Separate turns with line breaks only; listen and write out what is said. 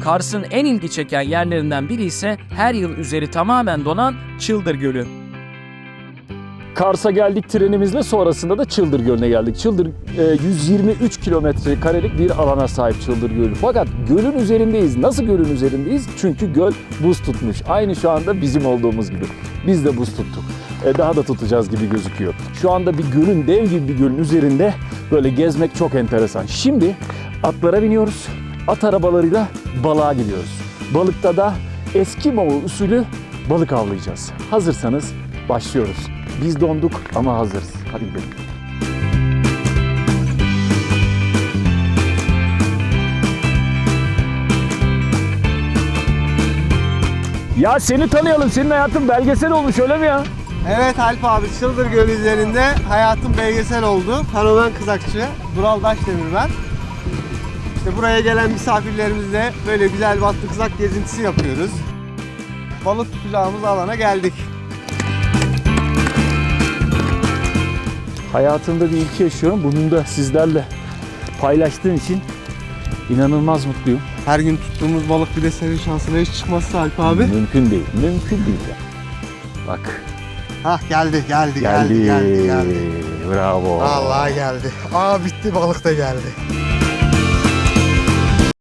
Kars'ın en ilgi çeken yerlerinden biri ise her yıl üzeri tamamen donan Çıldır Gölü.
Kars'a geldik trenimizle sonrasında da Çıldır Gölü'ne geldik. Çıldır e, 123 kilometre karelik bir alana sahip Çıldır Gölü. Fakat gölün üzerindeyiz. Nasıl gölün üzerindeyiz? Çünkü göl buz tutmuş. Aynı şu anda bizim olduğumuz gibi. Biz de buz tuttuk. E, daha da tutacağız gibi gözüküyor. Şu anda bir gölün, dev gibi bir gölün üzerinde böyle gezmek çok enteresan. Şimdi atlara biniyoruz. At arabalarıyla balığa gidiyoruz. Balıkta da Eskimo usulü balık avlayacağız. Hazırsanız başlıyoruz. Biz donduk ama hazırız. Hadi gidelim. Ya seni tanıyalım. Senin hayatın belgesel olmuş öyle mi ya?
Evet Alp abi Çıldır Gölü üzerinde hayatım belgesel oldu. Fenomen kızakçı Dural Daşdemir ben. İşte buraya gelen misafirlerimizle böyle güzel bir atlı kızak gezintisi yapıyoruz. Balık tutacağımız alana geldik.
Hayatımda bir ilki yaşıyorum. Bunu da sizlerle paylaştığım için inanılmaz mutluyum.
Her gün tuttuğumuz balık bir de senin şansına hiç çıkmazsa Alp abi.
Mümkün değil. Mümkün değil ya. Bak.
Hah geldi geldi
Geldi.
geldi geldi geldi.
Bravo.
Vallahi geldi. Aa bitti balık da geldi.